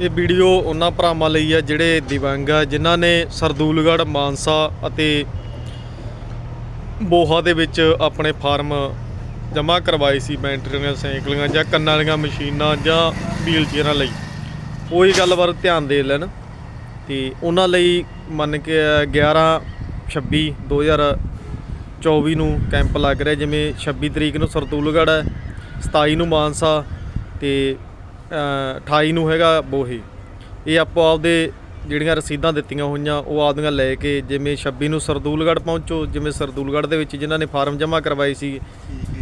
ਇਹ ਵੀਡੀਓ ਉਹਨਾਂ ਭਰਾਵਾਂ ਲਈ ਹੈ ਜਿਹੜੇ ਦਿਵੰਗ ਆ, ਜਿਨ੍ਹਾਂ ਨੇ ਸਰਦੂਲਗੜ੍ਹ, ਮਾਨਸਾ ਅਤੇ ਬੋਹਾ ਦੇ ਵਿੱਚ ਆਪਣੇ ਫਾਰਮ ਜਮ੍ਹਾਂ ਕਰਵਾਏ ਸੀ ਬੈਂਟਰੀਆਂ ਸਾਈਕਲਾਂ ਜਾਂ ਕੰਨਾਂ ਵਾਲੀਆਂ ਮਸ਼ੀਨਾਂ ਜਾਂ ਵੀਲ ਚੇਅਰਾਂ ਲਈ। ਉਹ ਇਹ ਗੱਲ ਵੱਲ ਧਿਆਨ ਦੇ ਲੈਣ ਤੇ ਉਹਨਾਂ ਲਈ ਮੰਨ ਕੇ 11 26 2024 ਨੂੰ ਕੈਂਪ ਲੱਗ ਰਿਹਾ, ਜਿਵੇਂ 26 ਤਰੀਕ ਨੂੰ ਸਰਦੂਲਗੜ੍ਹ ਹੈ 27 ਨੂੰ ਮਾਨਸਾ ਤੇ 28 ਨੂੰ ਹੈਗਾ ਬੋਹੀ। ਇਹ ਆਪੋ ਆਪਦੇ ਜਿਹੜੀਆਂ ਰਸੀਦਾਂ ਦਿੱਤੀਆਂ ਹੋਈਆਂ, ਉਹ ਆਪਦੀਆਂ ਲੈ ਕੇ ਜਿਵੇਂ 26 ਨੂੰ ਸਰਦੂਲਗੜ੍ਹ ਪਹੁੰਚੋ, ਜਿਵੇਂ ਸਰਦੂਲਗੜ੍ਹ ਦੇ ਵਿੱਚ ਜਿਨ੍ਹਾਂ ਨੇ ਫਾਰਮ ਜਮ੍ਹਾਂ ਕਰਵਾਏ ਸੀ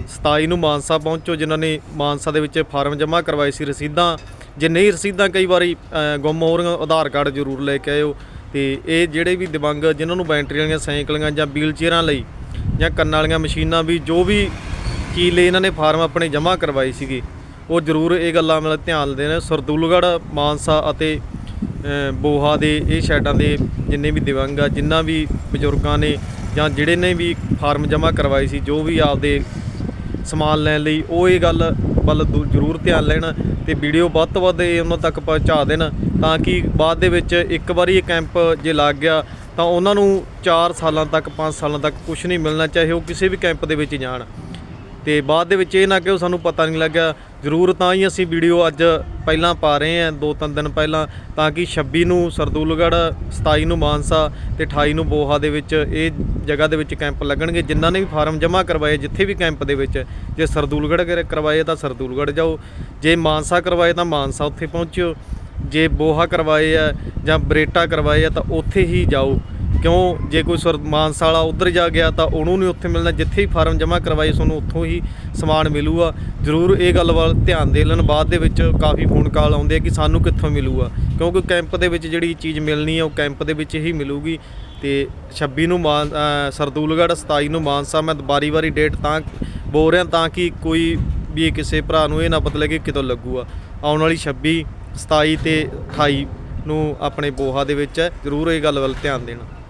27 ਨੂੰ ਮਾਨਸਾ ਪਹੁੰਚੋ, ਜਿਨ੍ਹਾਂ ਨੇ ਮਾਨਸਾ ਦੇ ਵਿੱਚ ਫਾਰਮ ਜਮ੍ਹਾਂ ਕਰਵਾਏ ਸੀ ਰਸੀਦਾਂ। ਜੇ ਨਹੀਂ ਰਸੀਦਾਂ, ਕਈ ਵਾਰੀ ਗੁੰਮ ਹੋ ਰਹੀਆਂ, ਆਧਾਰ ਕਾਰਡ ਜ਼ਰੂਰ ਲੈ ਕੇ ਆਇਓ। ਤੇ ਇਹ ਜਿਹੜੇ ਵੀ ਦਿਵੰਗ, ਜਿਨ੍ਹਾਂ ਨੂੰ ਬੈਟਰੀ ਵਾਲੀਆਂ ਸਾਈਕਲਾਂ ਜਾਂ ਵੀਲ ਚੇਅਰਾਂ ਲਈ ਜਾਂ ਕੰਨਾਂ ਵਾਲੀਆਂ ਮਸ਼ੀਨਾਂ ਵੀ, ਜੋ ਵੀ ਚੀਜ਼ ਲਈ ਇਹਨਾਂ ਨੇ ਫਾਰਮ ਆਪਣੇ ਜਮ੍ਹਾਂ ਕਰਵਾਈ ਸੀਗੀ ਉਹ ਜ਼ਰੂਰ ਇਹ ਗੱਲਾਂ ਮਤਲਬ ਧਿਆਨ ਦੇਣ। ਸਰਦੂਲਗੜ੍ਹ, ਮਾਨਸਾ ਅਤੇ ਬੋਹਾ ਦੇ ਇਹ ਸ਼ੈਡਾਂ ਦੇ ਜਿੰਨੇ ਵੀ ਦਿਵੰਗ ਆ, ਜਿੰਨਾ ਵੀ ਬਜ਼ੁਰਗਾਂ ਨੇ ਜਾਂ ਜਿਹੜੇ ਨੇ ਵੀ ਫਾਰਮ ਜਮ੍ਹਾਂ ਕਰਵਾਈ ਸੀ, ਜੋ ਵੀ ਆਪਦੇ ਸਮਾਨ ਲੈਣ ਲਈ, ਉਹ ਇਹ ਗੱਲ ਵੱਲ ਦੂ- ਜ਼ਰੂਰ ਧਿਆਨ ਲੈਣ ਤੇ ਵੀਡੀਓ ਵੱਧ ਤੋਂ ਵੱਧ ਇਹ ਉਹਨਾਂ ਤੱਕ ਪਹੁੰਚਾ ਦੇਣ ਤਾਂ ਕਿ ਬਾਅਦ ਦੇ ਵਿੱਚ ਇੱਕ ਵਾਰੀ ਇਹ ਕੈਂਪ ਜੇ ਲੱਗ ਗਿਆ ਤਾਂ ਉਹਨਾਂ ਨੂੰ 4 ਸਾਲਾਂ ਤੱਕ 5 ਸਾਲਾਂ ਤੱਕ ਕੁਝ ਨਹੀਂ ਮਿਲਣਾ, ਚਾਹੇ ਉਹ ਕਿਸੇ ਵੀ ਕੈਂਪ ਦੇ ਵਿੱਚ ਜਾਣ। ਤੇ ਬਾਅਦ ਦੇ ਵਿੱਚ ਇਹ ਨਾ ਕਿ ਉਹ ਸਾਨੂੰ ਪਤਾ ਨਹੀਂ ਲੱਗਿਆ। ਜ਼ਰੂਰ ਤਾਂ ਹੀ ਅਸੀਂ ਵੀਡੀਓ ਅੱਜ ਪਹਿਲਾਂ ਪਾ ਰਹੇ ਹਾਂ, ਦੋ ਤਿੰਨ ਦਿਨ ਪਹਿਲਾਂ, ਤਾਂ ਕਿ 26 ਨੂੰ ਸਰਦੂਲਗੜ੍ਹ 27 ਨੂੰ ਮਾਨਸਾ ਤੇ 28 ਨੂੰ ਬੋਹਾ ਦੇ ਵਿੱਚ ਇਹ ਜਗ੍ਹਾ ਦੇ ਵਿੱਚ ਕੈਂਪ ਲੱਗਣਗੇ। ਜਿਨ੍ਹਾਂ ਨੇ ਵੀ ਫਾਰਮ ਜਮ੍ਹਾਂ ਕਰਵਾਏ, ਜਿੱਥੇ ਵੀ ਕੈਂਪ ਦੇ ਵਿੱਚ, ਜੇ ਸਰਦੂਲਗੜ੍ਹ ਕਰਵਾਏ ਤਾਂ ਸਰਦੂਲਗੜ੍ਹ ਜਾਓ। ਜੇ ਮਾਨਸਾ ਕਰਵਾਏ ਤਾਂ ਮਾਨਸਾ ਉੱਥੇ ਪਹੁੰਚਿਓ। ਜੇ ਬੋਹਾ ਕਰਵਾਏ ਆ ਜਾਂ ਬਰੇਟਾ ਕਰਵਾਏ ਆ ਤਾਂ ਉੱਥੇ ਹੀ ਜਾਓ। ਕਿਉਂ ਜੇ ਕੋਈ ਸੁਰ ਮਾਨਸਾ ਵਾਲਾ ਉਧਰ ਜਾ ਗਿਆ ਤਾਂ ਉਹਨੂੰ ਨਹੀਂ ਉੱਥੇ ਮਿਲਣਾ, ਜਿੱਥੇ ਹੀ ਫਾਰਮ ਜਮ੍ਹਾਂ ਕਰਵਾਈ ਤੁਹਾਨੂੰ ਉੱਥੋਂ ਹੀ ਸਮਾਨ ਮਿਲੂਗਾ। ਜ਼ਰੂਰ ਇਹ ਗੱਲ ਵੱਲ ਧਿਆਨ ਦੇ ਲੈਣ, ਬਾਅਦ ਦੇ ਵਿੱਚ ਕਾਫੀ ਫੋਨ ਕਾਲ ਆਉਂਦੇ ਆ ਕਿ ਸਾਨੂੰ ਕਿੱਥੋਂ ਮਿਲੂਗਾ। ਕਿਉਂਕਿ ਕੈਂਪ ਦੇ ਵਿੱਚ ਜਿਹੜੀ ਚੀਜ਼ ਮਿਲਣੀ ਹੈ ਉਹ ਕੈਂਪ ਦੇ ਵਿੱਚ ਹੀ ਮਿਲੂਗੀ। ਤੇ 26 ਨੂੰ ਮਾਨ ਸਰਦੂਲਗੜ੍ਹ 27 ਨੂੰ ਮਾਨਸਾ, ਮੈਂ ਬਾਰੀ ਵਾਰੀ ਡੇਟ ਤਾਂ ਬੋਲ ਰਿਹਾ ਤਾਂ ਕਿ ਕੋਈ ਵੀ ਕਿਸੇ ਭਰਾ ਨੂੰ ਇਹ ਨਾ ਪਤਾ ਲੱਗੇ ਕਿਤੋਂ ਲੱਗੂਗਾ। ਆਉਣ ਵਾਲੀ 26 27 ਤੇ 28 ਨੂੰ ਆਪਣੇ ਬੋਹਾ ਦੇ ਵਿੱਚ ਹੈ, ਜ਼ਰੂਰ ਇਹ ਗੱਲ ਵੱਲ ਧਿਆਨ ਦੇਣਾ।